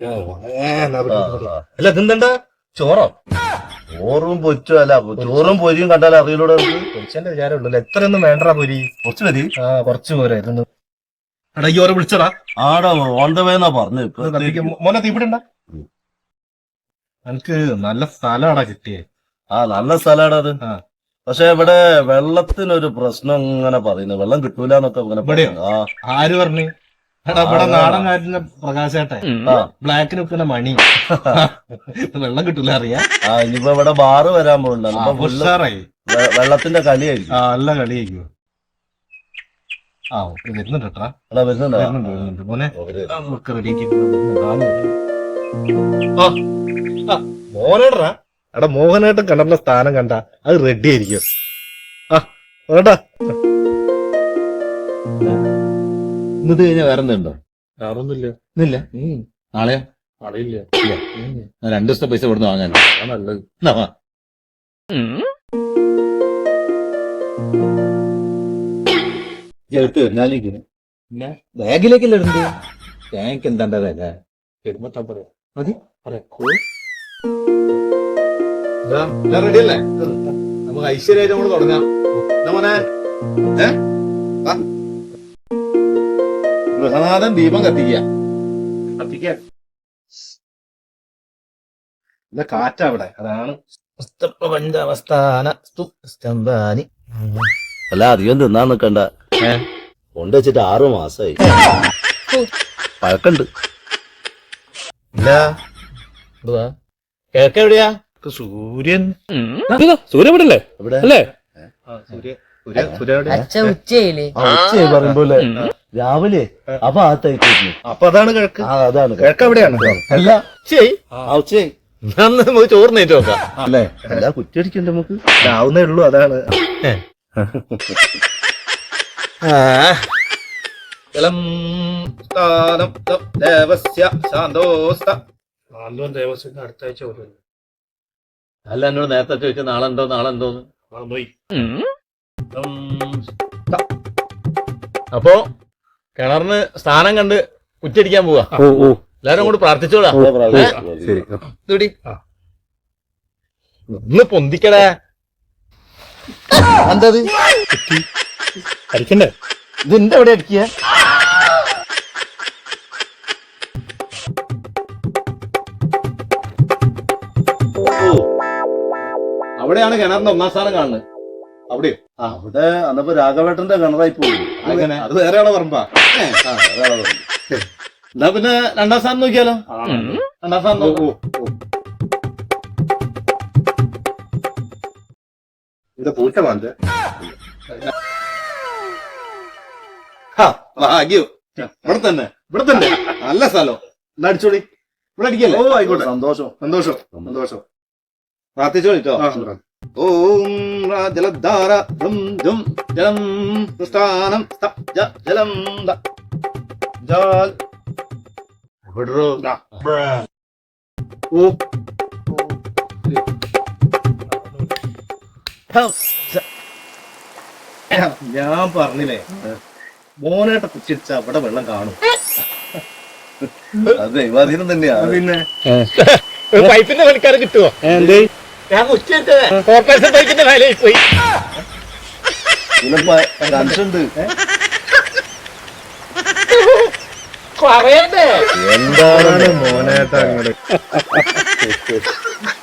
അല്ല ഇതെന്താ? ചോറോ? ചോറും പൊച്ചും അല്ല ചോറും പൊരിയും കണ്ടാൽ അറിയിലൂടെ പൊരിച്ചെന്റെ വിചാരമുള്ളൂ എത്രയൊന്നും വേണ്ട പൊരി? കുറച്ച് മതി. ആ കുറച്ച് പോരാ ഇതൊന്ന് എടാ ഈ ഓരോ വിളിച്ചടാ. ആടാ ഓൺ ദ വേ എന്നാ പറഞ്ഞു. മോനെ തീപിടണ്ട എനിക്ക് നല്ല സ്ഥലമാടാ കിട്ടിയേ. ആ നല്ല സ്ഥലമാടാ അത്. പക്ഷെ ഇവിടെ വെള്ളത്തിനൊരു പ്രശ്നം ഇങ്ങനെ പറയുന്നു. വെള്ളം കിട്ടൂലെന്നൊക്കെ ഇങ്ങനെ ആ. ആര് പറഞ്ഞു? എടാ ഇവിടെ നാടൻ കാറ്റിന്റെ പ്രകാശേട്ടെ. ബ്ലാക്ക് ബ്ലാക്കിന് വെക്കുന്ന മണി. വെള്ളം കിട്ടൂല അറിയാം. ഇനിയിപ്പോ ഇവിടെ ബാറ് വരാൻ ഫുള്ള് വെള്ളത്തിന്റെ കളിയായിരിക്കും. ആ നല്ല കളിയായിരിക്കും. ആ ഓക്കെ വരുന്നുണ്ട് കേട്ടാ. വരുന്നുണ്ടോ? വരുന്നുണ്ട് വരുന്നുണ്ട്. മോനെ നമുക്ക് റെഡിയാക്കി മോനേടാ. എടാ മോഹനായിട്ടും കണ്ടപ്പോ സ്ഥാനം കണ്ട. അത് റെഡി ആയിരിക്കും. ആ വേണ്ടാ ഇന്നത് കഴിഞ്ഞാൽ വേറെ എന്തുണ്ടോ വേറൊന്നുമില്ല. ഇന്നില്ല? നാളെയോ? അറിയില്ല ഞാൻ രണ്ടു ദിവസത്തെ പൈസ ഇവിടുന്ന് വാങ്ങാൻ നല്ലത്. എന്നാ വാ. ഇജ്ജ് എടുത്ത് ഞാനിരിക്കുന്നു പിന്നെ? ബാഗിലേക്കല്ലേ ഇടുന്നത് ബാങ്ക് എന്താണ്ടാ വില? പറയാം. മതി. നമുക്ക് ഐശ്വര്യായിട്ട് നമ്മൾ തുടങ്ങാം. എന്താ മോനെ? ഗൃഹനാഥൻ ദീപം കത്തിക്കുക. കത്തിക്കാൻ. ഇല്ല കാറ്റാ അവിടെ അതാണ് പഞ്ചാവസ്ഥാന സ്തംഭാനി അല്ല അധികം തിന്നാൻ നിക്കണ്ട. കൊണ്ട് വെച്ചിട്ട് ആറു മാസായി. പഴക്കണ്ട്. ഇല്ല. കേക്ക എവിടെയാ? സൂര്യൻ. സൂര്യ ഇവിടെ അല്ലേ ഇവിടെ അല്ലേ? സൂര്യ ഉച്ചയില്ലേ രാവിലെ അപ്പൊ ആ തൈക്കുന്നു അപ്പൊ അതാണ് കിഴക്ക്. അതാണ് കിഴക്ക്. എവിടെയാണ് അല്ല ഉച്ചയായി. ആ. ഉച്ചയായി. നമുക്ക് ചോറിനേറ്റ് നോക്കാം. അല്ലേ? അല്ല കുറ്റിയടിക്കണ്ട നമുക്ക്? ആവുന്നേ ഉള്ളൂ അതാണ്. അടുത്ത ആഴ്ച അല്ല എന്നോട് നേരത്തെ ചോദിച്ചു നാളെ ഉണ്ടോ അപ്പോ കിണറിന് സ്ഥാനം കണ്ട് ഉച്ചടിക്കാൻ പോവാ. ഓ ഓ. എല്ലാരും കൂടി പ്രാർത്ഥിച്ചോളാ. ഇന്ന്. ഒന്ന് പൊന്തിക്കടേ. എന്തത്? അടിക്കണ്ടേ? ഇതിന്റെ എവിടെ അടിക്കുക അവിടെയാണ് കിണറിന്റെ ഒന്നാം സ്ഥാനം കാണുന്നത്. അവിടെ അവിടെ അന്നപ്പോ രാഘവേട്ടന്റെ കിണറായി പോയി. അങ്ങനെ അത് വേറെയാണോ പറമ്പാ. എന്നാ പിന്നെ രണ്ടാം സ്ഥാനം നോക്കിയാലോ? രണ്ടാം സ്ഥാനം നോക്കൂ. ഇത് പൂച്ച മാന്ത. ഭാഗ്യോ. ഇവിടെ തന്നെ ഇവിടെ തന്നെ. നല്ല സ്ഥലം. എന്നാ അടിച്ചോളി. ഇവിടെ അടിക്കല്ലേ? ഓ ആയിക്കോട്ടെ. സന്തോഷം. സന്തോഷം. സന്തോഷം. പ്രാർത്ഥിച്ചോളിട്ടോ ഓം ജലധാര ധും ധും ജലം സ്ഥാനം ജലം ദ ജാൽ. വിടറോ. ഓ. ഞാൻ പറഞ്ഞില്ലേ? മോനായിട്ട് കുറ്റിച്ച അവിടെ വെള്ളം കാണും. അതെ ദൈവാധീനം തന്നെയാണ്. പിന്നെ? പൈപ്പിന്റെ പണിക്കാരെ കിട്ടുമോ എന്തേ? ഞാൻ ഉച്ചത്തെ കോർപ്പറേഷൻ പൈപ്പിന്റെ മേലെ പോയി. കൺസുണ്ട് പറയണ്ടേ? എന്താണ് മോനേട്ടാ അങ്ങോട്ട്